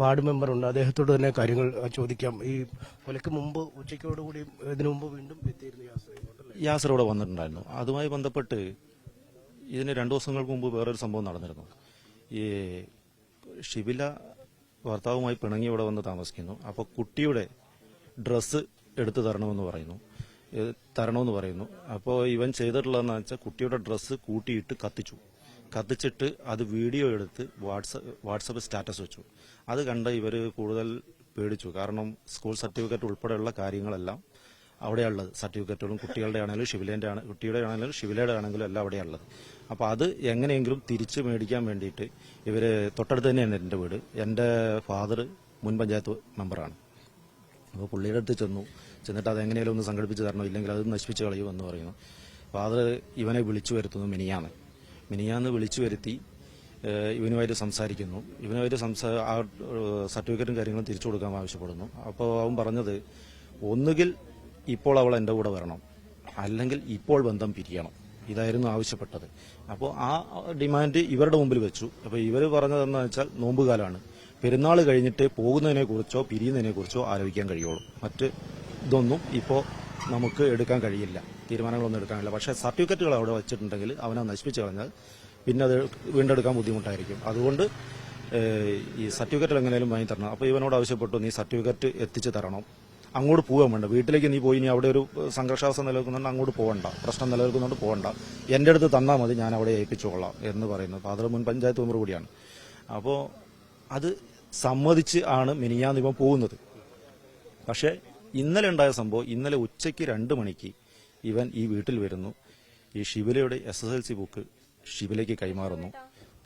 Ward മെമ്പറുണ്ട്. അദ്ദേഹത്തോട് തന്നെ കാര്യങ്ങൾ ചോദിക്കാം. ഈ കൊലയ്ക്ക് മുമ്പ് ഉച്ചയ്ക്കോടുകൂടി ഇതിനു മുമ്പ് വീണ്ടും എത്തിയിരുന്നു യാസർ? യാസർ ഇവിടെ വന്നിട്ടുണ്ടായിരുന്നു. അതുമായി ബന്ധപ്പെട്ട് ഇതിന് രണ്ടു ദിവസങ്ങൾക്ക് മുമ്പ് വേറൊരു സംഭവം നടന്നിരുന്നു. ഈ ഷിബില ഭർത്താവുമായി പിണങ്ങി ഇവിടെ വന്ന് താമസിക്കുന്നു. അപ്പോൾ കുട്ടിയുടെ ഡ്രസ്സ് എടുത്തു തരണമെന്ന് പറയുന്നു. തരണമെന്ന് പറയുന്നു. അപ്പോൾ ഇവൻ ചെയ്തിട്ടുള്ളതെന്ന് വെച്ചാൽ കുട്ടിയുടെ ഡ്രസ്സ് കൂട്ടിയിട്ട് കത്തിച്ചു. കത്തിച്ചിട്ട് അത് വീഡിയോ എടുത്ത് വാട്സപ്പ് വാട്സപ്പ് സ്റ്റാറ്റസ് വെച്ചു. അത് കണ്ട് ഇവർ കൂടുതൽ പേടിച്ചു. കാരണം സ്കൂൾ സർട്ടിഫിക്കറ്റ് ഉൾപ്പെടെയുള്ള കാര്യങ്ങളെല്ലാം അവിടെയുള്ളത് സർട്ടിഫിക്കറ്റുകളും കുട്ടികളുടെ ആണെങ്കിലും ഷിവിലേന്റെ ആണ് കുട്ടിയുടെ ആണെങ്കിലും ഷിവിലയുടെ ആണെങ്കിലും എല്ലാം അവിടെയുള്ളത് അപ്പോൾ അത് എങ്ങനെയെങ്കിലും തിരിച്ച് മേടിക്കാൻ വേണ്ടിയിട്ട് ഇവർ തൊട്ടടുത്ത് തന്നെയാണ് എന്റെ വീട്. എന്റെ ഫാദർ മുൻ പഞ്ചായത്ത് മെമ്പറാണ്. അപ്പോൾ പുള്ളിയുടെ അടുത്ത് ചെന്നു. ചെന്നിട്ട് അത് എങ്ങനെയാലും ഒന്ന് സംഘടിപ്പിച്ച് തരണം. ഇല്ലെങ്കിൽ അത് നശിപ്പിച്ച് കളയുമെന്ന് പറയുന്നു. ഫാദർ ഇവനെ വിളിച്ചു വരുത്തുന്നു മിനിയാന്ന്. മിനിയാന്ന് വിളിച്ചു വരുത്തി ഇവനുമായിട്ട് സംസാരിക്കുന്നു. ഇവനുമായിട്ട് സംസാ ആ സർട്ടിഫിക്കറ്റും കാര്യങ്ങളും തിരിച്ചു കൊടുക്കാൻ ആവശ്യപ്പെടുന്നു. അപ്പോൾ അവൻ പറഞ്ഞത് ഒന്നുകിൽ ഇപ്പോൾ അവൾ എന്റെ കൂടെ വരണം. അല്ലെങ്കിൽ ഇപ്പോൾ ബന്ധം പിരിയണം. ഇതായിരുന്നു ആവശ്യപ്പെട്ടത്. അപ്പോൾ ആ ഡിമാൻഡ് ഇവരുടെ മുമ്പിൽ വെച്ചു. അപ്പോൾ ഇവർ പറഞ്ഞതെന്ന് വെച്ചാൽ നോമ്പുകാലാണ്. പെരുന്നാൾ കഴിഞ്ഞിട്ട് പോകുന്നതിനെക്കുറിച്ചോ പിരിയുന്നതിനെക്കുറിച്ചോ പിരിയുന്നതിനെ കുറിച്ചോ ആലോചിക്കാൻ കഴിയുള്ളൂ. മറ്റ് ഇതൊന്നും ഇപ്പോൾ നമുക്ക് എടുക്കാൻ കഴിയില്ല. തീരുമാനങ്ങളൊന്നും എടുക്കാൻ കഴിയില്ല. പക്ഷേ സർട്ടിഫിക്കറ്റുകൾ അവിടെ വെച്ചിട്ടുണ്ടെങ്കിൽ അവനെ നശിപ്പിച്ചു കളഞ്ഞാൽ പിന്നെ അത് വീണ്ടെടുക്കാൻ ബുദ്ധിമുട്ടായിരിക്കും. അതുകൊണ്ട് ഈ സർട്ടിഫിക്കറ്റ് എങ്ങനെയും വാങ്ങി തരണം. അപ്പോൾ ഇവനോട് ആവശ്യപ്പെട്ടു നീ സർട്ടിഫിക്കറ്റ് എത്തിച്ച് തരണം? അങ്ങോട്ട് പോകാൻ വേണ്ട. വീട്ടിലേക്ക് നീ പോയി നീ അവിടെ ഒരു സംഘർഷാവസ്ഥ നിലനിൽക്കുന്നുണ്ട് അങ്ങോട്ട് പോകണ്ട പ്രശ്നം നിലനിൽക്കുന്നുണ്ട് പോകണ്ട എന്റെ അടുത്ത് തന്നാൽ മതി ഞാൻ അവിടെ ഏൽപ്പിച്ചോളാം എന്ന് പറയുന്നു ഫാദർ മുൻ പഞ്ചായത്ത് മെമ്പർ കൂടിയാണ്. അപ്പോൾ അത് സമ്മതിച്ച് ആണ് മിനിയാന്ന് പോകുന്നത്. പക്ഷേ ഇന്നലെ ഉണ്ടായ സംഭവം ഇന്നലെ ഉച്ചയ്ക്ക് രണ്ട് മണിക്ക് ഇവൻ ഈ വീട്ടിൽ വരുന്നു. ഈ ശിവലയുടെ S S L C book ശിവലയ്ക്ക് കൈമാറുന്നു.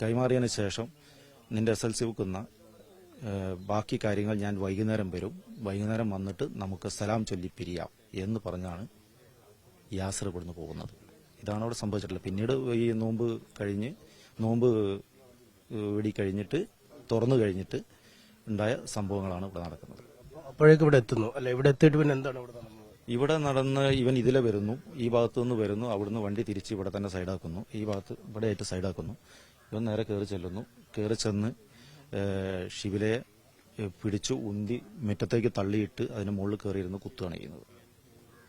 കൈമാറിയതിന് ശേഷം നിന്റെ എസ് എൽ സി ബുക്ക് ബാക്കി കാര്യങ്ങൾ ഞാൻ വൈകുന്നേരം വരും. വൈകുന്നേരം വന്നിട്ട് നമുക്ക് സലാം ചൊല്ലി പിരിയാം എന്ന് പറഞ്ഞാണ് യാസർ ഇവിടുന്ന് പോകുന്നത്. ഇതാണ് അവിടെ സംഭവിച്ചിട്ടുള്ളത്. പിന്നീട് ഈ നോമ്പ് കഴിഞ്ഞ് നോമ്പ് വെടി കഴിഞ്ഞിട്ട് തുറന്നു കഴിഞ്ഞിട്ട് ഉണ്ടായ സംഭവങ്ങളാണ് ഇവിടെ നടക്കുന്നത്. അപ്പോഴേക്കും ഇവിടെ എത്തുന്നു. അല്ലെ ഇവിടെ എത്തിയിട്ട് പിന്നെ എന്താണ് ഇവിടെ നടന്നത്? ഇവിടെ നടന്ന് ഇവൻ ഇതിലെ വരുന്നു. ഈ ഭാഗത്തു നിന്ന് വരുന്നു. അവിടുന്ന് വണ്ടി തിരിച്ച് ഇവിടെ തന്നെ സൈഡാക്കുന്നു. ഈ ഭാഗത്ത് ഇവിടെ ആയിട്ട് സൈഡാക്കുന്നു. ഇവൻ നേരെ കയറി ചെല്ലുന്നു. കയറി ചെന്ന് ശിവിലെ പിടിച്ചു ഉന്തി മുറ്റത്തേക്ക് തള്ളിയിട്ട് അതിന് മുകളിൽ കയറിയിരുന്ന് കുത്തുകയാണ് ചെയ്യുന്നത്.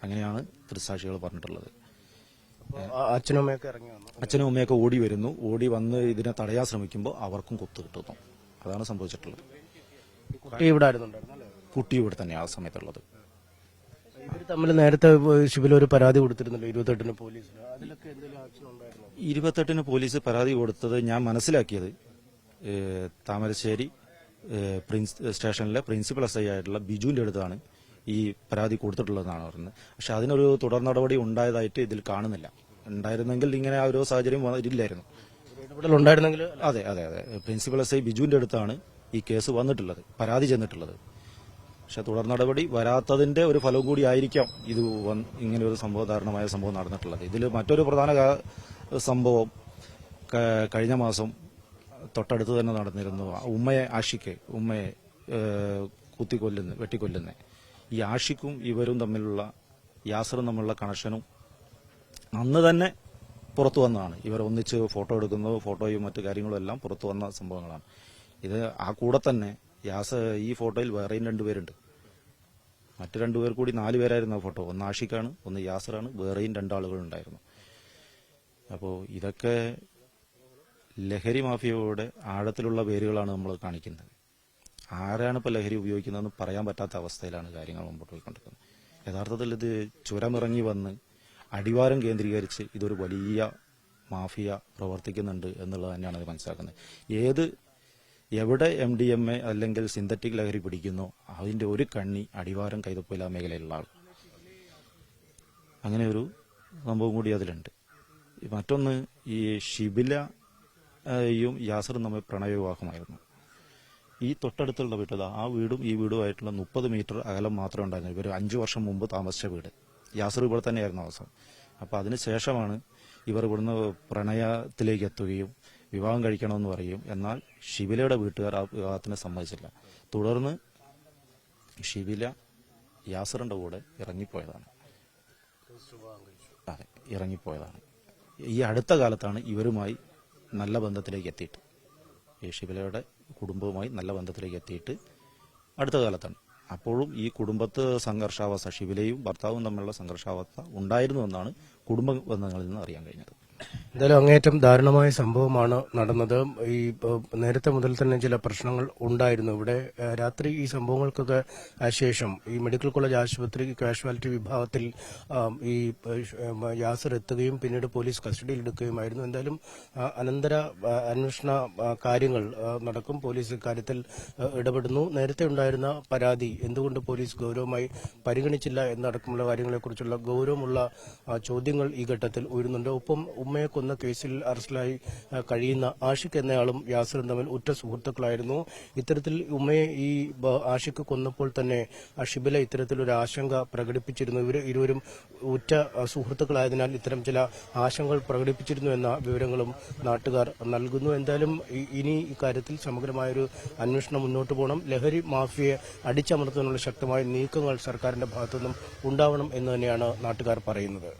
അങ്ങനെയാണ് ദൃസാക്ഷികൾ പറഞ്ഞിട്ടുള്ളത്. അച്ഛനും അമ്മയൊക്കെ ഇറങ്ങി വന്നു. അച്ഛനും അമ്മയൊക്കെ ഓടി വരുന്നു. ഓടി വന്ന് ഇതിനെ തടയാൻ ശ്രമിക്കുമ്പോൾ അവർക്കും കുത്തു കിട്ടുന്നു. അതാണ് സംഭവിച്ചിട്ടുള്ളത്. കുട്ടി ഇവിടെ ആയിരുന്നുണ്ടായിരുന്നു കുട്ടി ഇവിടെ തന്നെ ആ സമയത്തുള്ളത്. ഇവർ തമ്മിൽ നേരത്തെ ശിബില ഒരു പരാതി കൊടുത്തിരുന്നല്ലോ ഇരുപത്തെട്ടിന് പോലീസിന്. അതിലൊക്കെ എന്തെങ്കിലും ആക്ഷൻ ഉണ്ടായിരുന്നു? ഇരുപത്തെട്ടിന് പോലീസ് പരാതി കൊടുത്തത് ഞാൻ മനസ്സിലാക്കിയത് താമരശ്ശേരി പ്രിൻസ് സ്റ്റേഷനിലെ പ്രിൻസിപ്പൽ എസ് ഐ ആയിട്ടുള്ള ബിജുവിന്റെ അടുത്താണ് ഈ പരാതി കൊടുത്തിട്ടുള്ളതെന്നാണ് പറയുന്നത്. പക്ഷെ അതിനൊരു തുടർ നടപടി ഉണ്ടായതായിട്ട് ഇതിൽ കാണുന്നില്ല. ഉണ്ടായിരുന്നെങ്കിൽ ഇങ്ങനെ ആ ഒരു സാഹചര്യം ഇല്ലായിരുന്നു ഉണ്ടായിരുന്നെങ്കിൽ അതെ അതെ അതെ. പ്രിൻസിപ്പൽ എസ് ഐ ബിജുവിന്റെ അടുത്താണ് ഈ കേസ് വന്നിട്ടുള്ളത് പരാതി ചെന്നിട്ടുള്ളത്. പക്ഷെ തുടർ നടപടി വരാത്തതിന്റെ ഒരു ഫലവും കൂടി ആയിരിക്കാം ഇത് ഇങ്ങനെ ഒരു സംഭവ ദാരുണമായ സംഭവം നടന്നിട്ടുള്ളത്. ഇതിൽ മറ്റൊരു പ്രധാന സംഭവം കഴിഞ്ഞ മാസം തൊട്ടടുത്ത് തന്നെ നടന്നിരുന്നു. ഉമ്മയെ ആഷിക്ക് ഉമ്മയെ കുത്തിക്കൊല്ലുന്ന വെട്ടിക്കൊല്ലുന്ന. ഈ ആഷിക്കും ഇവരും തമ്മിലുള്ള യാസറും തമ്മിലുള്ള കണക്ഷനും അന്ന് തന്നെ പുറത്തു വന്നതാണ്. ഇവർ ഒന്നിച്ച് ഫോട്ടോ എടുക്കുന്നു ഫോട്ടോയും മറ്റു കാര്യങ്ങളും എല്ലാം പുറത്തു വന്ന സംഭവങ്ങളാണ്. ഇത് ആ കൂടെ തന്നെ യാസ ഈ ഫോട്ടോയിൽ വേറെയും രണ്ടുപേരുണ്ട് മറ്റു രണ്ടുപേർ കൂടി നാല് പേരായിരുന്നു ആ ഫോട്ടോ. ഒന്ന് ആഷിഖാണ് ഒന്ന് യാസറാണ്. വേറെയും രണ്ടാളുകളുണ്ടായിരുന്നു. അപ്പോൾ ഇതൊക്കെ ലഹരി മാഫിയയുടെ ആഴത്തിലുള്ള പേരുകളാണ് നമ്മൾ കാണിക്കുന്നത്. ആരാണ് ഇപ്പോൾ ലഹരി ഉപയോഗിക്കുന്നതെന്ന് പറയാൻ പറ്റാത്ത അവസ്ഥയിലാണ് കാര്യങ്ങൾ മുമ്പോട്ട് പോയിക്കൊണ്ടിരിക്കുന്നത്. യഥാർത്ഥത്തിൽ ഇത് ചുരമിറങ്ങി വന്ന് അടിവാരം കേന്ദ്രീകരിച്ച് ഇതൊരു വലിയ മാഫിയ പ്രവർത്തിക്കുന്നുണ്ട് എന്നുള്ളത് തന്നെയാണ് അത് മനസ്സിലാക്കുന്നത്. ഏത് എവിടെ എം ഡി എം എ അല്ലെങ്കിൽ സിന്തറ്റിക് ലഹരി പിടിക്കുന്നു അതിന്റെ ഒരു കണ്ണി അടിവാരം കൈതപ്പൊയില മേഖലയിലുള്ള ആൾ. അങ്ങനെ ഒരു സംഭവം കൂടി അതിലുണ്ട്. മറ്റൊന്ന് ഈ ഷിബിലയും യാസറും തമ്മിൽ പ്രണയവിവാഹമായിരുന്നു. ഈ തൊട്ടടുത്തുള്ള വീട്ടിൽ ആ വീടും ഈ വീടുമായിട്ടുള്ള മുപ്പത് മീറ്റർ അകലം മാത്രമേ ഉണ്ടായിരുന്നു ഇവർ അഞ്ചു വർഷം മുമ്പ് താമസിച്ച വീട്. യാസർ ഇവിടെ തന്നെയായിരുന്നു അവസാനം. അപ്പോൾ അതിന് ശേഷമാണ് ഇവർ ഇവിടുന്ന് പ്രണയത്തിലേക്ക് എത്തുകയും വിവാഹം കഴിക്കണമെന്ന് പറയും. എന്നാൽ ഷിബിലയുടെ വീട്ടുകാർ ആ വിവാഹത്തിന് സമ്മതിച്ചില്ല. തുടർന്ന് ഷിബില യാസറിന്റെ കൂടെ ഇറങ്ങിപ്പോയതാണ്. അതെ ഇറങ്ങിപ്പോയതാണ്. ഈ അടുത്ത കാലത്താണ് ഇവരുമായി നല്ല ബന്ധത്തിലേക്ക് എത്തിയിട്ട് ഈ ഷിബിലയുടെ കുടുംബവുമായി നല്ല ബന്ധത്തിലേക്ക് എത്തിയിട്ട് അടുത്ത കാലത്താണ്. അപ്പോഴും ഈ കുടുംബത്ത് സംഘർഷാവസ്ഥ ഷിബിലയും ഭർത്താവും തമ്മിലുള്ള സംഘർഷാവസ്ഥ ഉണ്ടായിരുന്നു എന്നാണ് കുടുംബ ബന്ധങ്ങളിൽ നിന്ന് അറിയാൻ കഴിഞ്ഞത്. എന്തായാലും അങ്ങേറ്റം ദാരുണമായ സംഭവമാണ് നടന്നത്. ഈ നേരത്തെ മുതൽ തന്നെ ചില പ്രശ്നങ്ങൾ ഉണ്ടായിരുന്നു. ഇവിടെ രാത്രി ഈ സംഭവങ്ങൾക്കൊക്കെ ശേഷം ഈ മെഡിക്കൽ കോളേജ് ആശുപത്രി കാഷ്വാലിറ്റി വിഭാഗത്തിൽ ഈ യാസർ എത്തുകയും പിന്നീട് പോലീസ് കസ്റ്റഡിയിൽ എടുക്കുകയുമായിരുന്നു എന്തായാലും അനന്തര അന്വേഷണ കാര്യങ്ങൾ നടക്കും. പോലീസ് ഇക്കാര്യത്തിൽ ഇടപെടുന്നു. നേരത്തെ ഉണ്ടായിരുന്ന പരാതി എന്തുകൊണ്ട് പോലീസ് ഗൗരവമായി പരിഗണിച്ചില്ല എന്നടക്കമുള്ള കാര്യങ്ങളെക്കുറിച്ചുള്ള ഗൗരവമുള്ള ചോദ്യങ്ങൾ ഈ ഘട്ടത്തിൽ ഉയരുന്നുണ്ട്. ഒപ്പം ഉമ്മയെ കൊന്ന കേസിൽ അറസ്റ്റിലായി കഴിയുന്ന ആഷിഖ് എന്നയാളും യാസറും തമ്മിൽ ഉറ്റ സുഹൃത്തുക്കളായിരുന്നു. ഇത്തരത്തിൽ ഉമ്മയെ ഈ ആഷിഖ് കൊന്നപ്പോൾ തന്നെ ഷിബില ഇത്തരത്തിലൊരു ആശങ്ക പ്രകടിപ്പിച്ചിരുന്നു. ഇവർ ഇരുവരും ഉറ്റ സുഹൃത്തുക്കളായതിനാൽ ഇത്തരം ചില ആശങ്കകൾ പ്രകടിപ്പിച്ചിരുന്നു എന്ന വിവരങ്ങളും നാട്ടുകാർ നൽകുന്നു. എന്തായാലും ഇനി ഇക്കാര്യത്തിൽ സമഗ്രമായൊരു അന്വേഷണം മുന്നോട്ട് പോകണം. ലഹരി മാഫിയെ അടിച്ചമർത്തുന്നതിനുള്ള ശക്തമായ നീക്കങ്ങൾ സർക്കാരിന്റെ ഭാഗത്തുനിന്നും ഉണ്ടാവണം എന്ന് തന്നെയാണ് നാട്ടുകാർ പറയുന്നത്.